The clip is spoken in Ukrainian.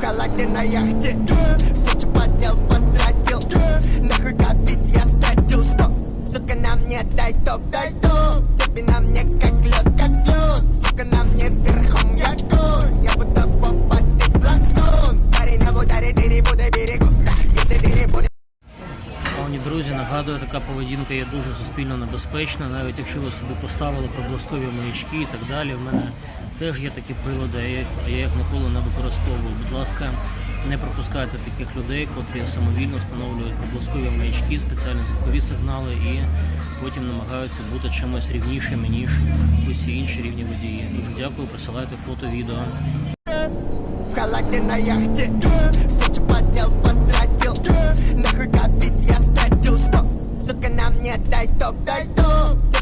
В халате на яхте Сучу поднял, потратил Нахуй копить я стратил Стоп, сука, на мне дай топ, дай топ Тебе на мне как лед, как лед Сука, на мне верхом я конь Я будто попа, ты планктон Парень в ударе, ты не буду берегов Если ты не будешь Шановні друзі, нагадую, така поведінка є дуже суспільно небезпечна. Навіть якщо ви собі поставили проблискові маячки і так далі. В мене теж є такі прилади, а я їх- ніколи не використовую. Будь ласка, не пропускайте таких людей, котрі самовільно встановлюють проблискові маячки, спеціальні звукові сигнали і потім намагаються бути чимось рівнішими, ніж усі інші рівні водії. Дуже дякую, присилайте фото, відео. В халате на яхте Сучу поднял, потратил Нахуй копить я стратил Стоп, сука, на мне дай топ, дай топ